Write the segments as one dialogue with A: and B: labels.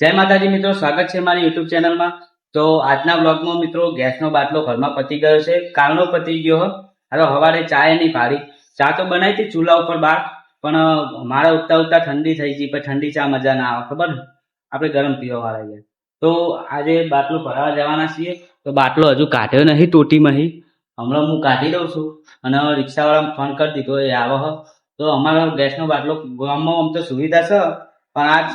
A: જય માતાજી મિત્રો, સ્વાગત છે મારી યુટ્યુબ ચેનલમાં. તો આજના બ્લોગમાં મિત્રો, ગેસનો બાટલો ઘરમાં પતી ગયો છે, કાલનો પતી ગયો હવે સવારે ચા નહીં પાડી ચા તો બનાવી હતી ચૂલા ઉપર બહાર પણ મારા ઉગતા ઉગતા ઠંડી થઈ ગઈ, પણ ઠંડી ચા મજા ના આવે, ખબર? આપણે ગરમ પીવા વાળા છીએ. તો આજે બાટલો ભરાવા જવાના છીએ. તો બાટલો હજુ કાઢ્યો નહીં ટોટીમાં હમણાં હું કાઢી દઉં છું, અને રિક્ષાવાળાને ફોન કરી દીધો, એ આવો તો અમારો ગેસનો બાટલો ગામમાં આમ તો સુવિધા છે. પણ આજ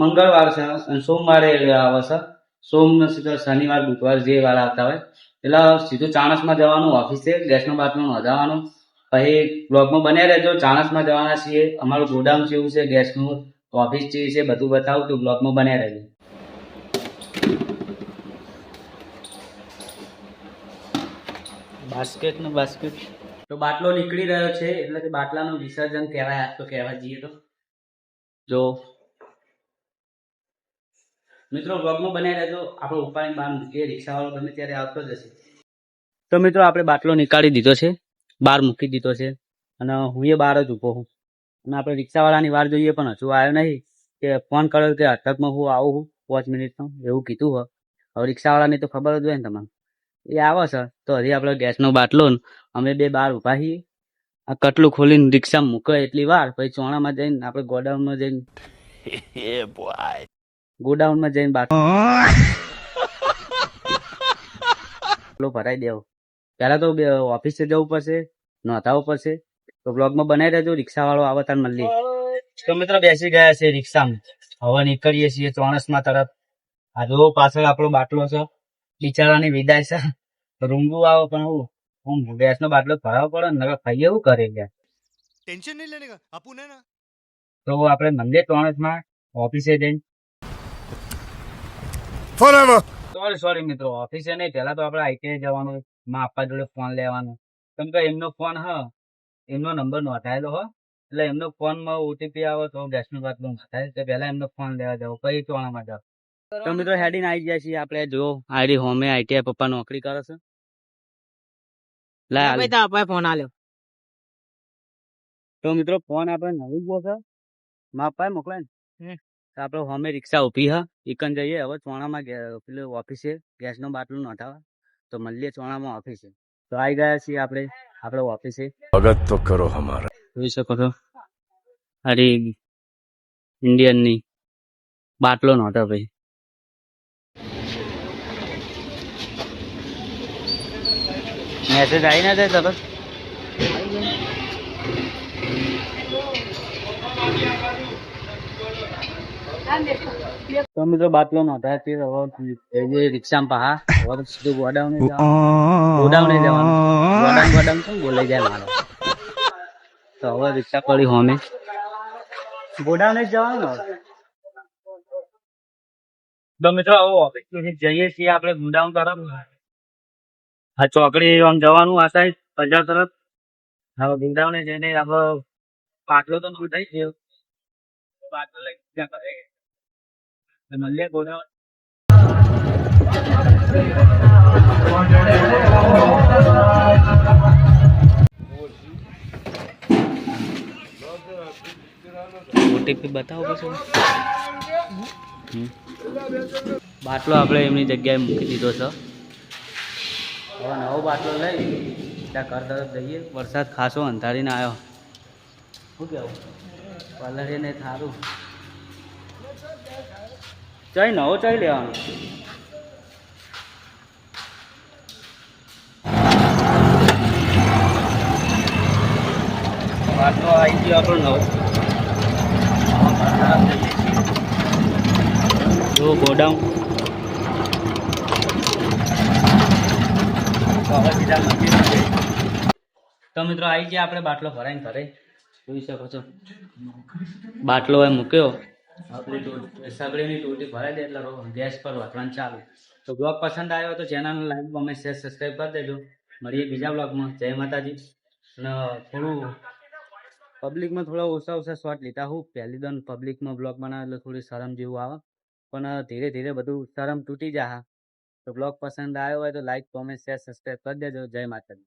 A: મંગળવાર છે અને સોમવારે આવે છે. સોમ સીધો શનિવાર બુધવાર જે વાર આવતા હોય એટલે સીધું ચાણસમાં જવાનું ઓફિસે ગેસનો બાથરૂમ નોંધાવવાનું પછી બ્લોગમાં બન્યા રહેજો ચાણસમાં જવાના છીએ. અમારું ગોડાઉન જેવું છે ગેસનું ઓફિસ જેવી છે બધું બતાવું તો બ્લોગમાં બન્યા રહેજો. બાસ્કેટનું બાસ્કેટ. તો બાટલો નીકળી રહ્યો છે એટલે કે બાટલાનું વિસર્જન કહેવાય આજ તો કહેવા જઈએ તો. જો મિત્રો બ્લોગમાં બનાવી રહેજો. આપણો ઉપાડીને બહાર મૂકીએ. રિક્ષાવાળો ગમે ત્યારે આવતો જ તો મિત્રો, આપણે બાટલો નીકાળી દીધો છે. બહાર મૂકી દીધો છે. અને હું એ બહાર જ ઊભો હું. અને આપણે રિક્ષાવાળાની વાર જોઈએ પણ હજુ આવ્યો નહીં. કે ફોન કર્યો કે અટકમાં હું આવું છું પાંચ મિનિટમાં. એવું કીધું હોય. હવે રિક્ષાવાળાની તો ખબર જ હોય ને તમને એ આવે છે. તો હજી આપણે ગેસનો બાટલો અમે બે બહાર ઊભા છીએ. આ કટલું ખોલીને રિક્ષામાં મૂકે એટલી વાર. પછી ચોણામાં જઈને આપણે ગોડાઉનમાં જઈને ગોડાઉનમાં જઈને બાટલો ભરાઈ દેવ. પેલા તો ઓફિસે જવું પડશે નોંધાવું પડશે. તો બ્લોગમાં બનાવી દેજો રિક્ષા વાળો આવે તાર મળી તો મિત્રો બેસી ગયા છે રિક્ષામાં. હવે નીકળીએ છીએ ચોણસમાં તરફ આ જો પાછળ આપણો બાટલો છે. બિચારાની વિદાય છે. રૂંગું આવો પણ હું હું ગેસનો બાટલો ભરાવો પડે ને નકર ખાઈએ એવું કરે ગયા
B: ટેન્શન નહીં લેને અપુ ને
A: તો આપણે મંદિર ચોણસમાં ઓફિસે જઈને
B: forever.
A: સોરી સોરી મિત્રો. ઓફિસે નહીં પહેલા તો આપણે આઈટીઆઈ જવાનું માં આપવા જોડે ફોન લેવાનો. કેમ કે એમનો ફોન હ એમનો નંબર નોંધાયેલો હ. એટલે એમનો ફોનમાં ઓટીપી આવે તો ગેસનું બાટલું નોંધાય એટલે પહેલા એમનો ફોન લેવા જવો કઈ ચોણા માટે તો મિત્રો હેડીને આવી ગયા છીએ. આપણે જો આઈડી હોમે આઈટીઆઈ પપ્પા નોકરી કરે છે. લાય
C: આપણે ફોન આલ્યો.
A: તો મિત્રો ફોન આપણે નવું ગયો છે માપાએ મોકલાય ને. આપણે હોમે રિક્ષા ઊભી હા. એકન જઈએ. હવે ચોણામાં પેલું ઓફિસે ગેસનો બાટલો નોંધાવા તો મળીએ ચોણામાં ઓફિસે. તો આવી ગયા છીએ આપણે આપણે ઓફિસે.
B: સ્વાગત તો કરો અમારા.
A: જોઈ શકો છો. અરે ઇન્ડિયનની બાટલો નોંધો ભાઈ. મેસેજ આવી ના જાય તરત? તો મિત્રો બાટલો નહોતા તે હવે રિક્ષામાં પહા, હવે સીધું ગોડાઉને જવાનું. ગોડાઉને જવાનું. ગોડાઉન ગોડાઉન શું બોલાઈ જાય મારો? તો હવે રિક્ષા પડી હોમે. ગોડાઉને જવાનું તો મિત્રો આવો જઈએ છીએ આપણે ગોડાઉન તરફ. આ ચોકડી આમ જવાનું આ સાઈડ બજાર તરફ. હવે ગોડાઉને જઈને આપણે પાટલો તો નોંધાઈ ગયો. પાટલો લઈ કરે તો મળીએ ગોડાઉન ઓટીપી બતાવો પછી. બાટલો આપણે એમની જગ્યાએ મૂકી દીધો છે. હવે નવો બાટલો લઈ, ત્યાં ઘર તરફ જઈએ. વરસાદ ખાસો અંધારીને આવ્યો શું કહેવું? પલળે થારું. ચઈ નવો ચઈ લેવાનો. બાટલો આવી ગયો આપણો નવો. જો ગોડાઉન. તો મિત્રો આવી ગયા આપણે બાટલો ભરાઈને ઘરે. જોઈ શકો છો. બાટલો એ મૂક્યો. આપણી ટોટી- ભરાઈ દે એટલે ગેસ પર વાપરવાનું ચાલુ. તો બ્લોગ પસંદ આવ્યો તો channel like comment share subscribe કરી દેજો. મળીએ બીજા બ્લોગમાં. જય માતાજી. થોડું પબ્લિકમાં થોડા ઓછા ઓછા શોર્ટ લીધા હું. પહેલી દન પબ્લિકમાં બ્લોગ એટલે થોડી શરમ જેવું આવે. પણ ધીરે ધીરે બધું શરમ તૂટી જાય તો બ્લોગ પસંદ આવ્યો હોય તો લાઈક કોમેન્ટ શેર સબસ્ક્રાઈબ કરી દેજો. જય માતાજી.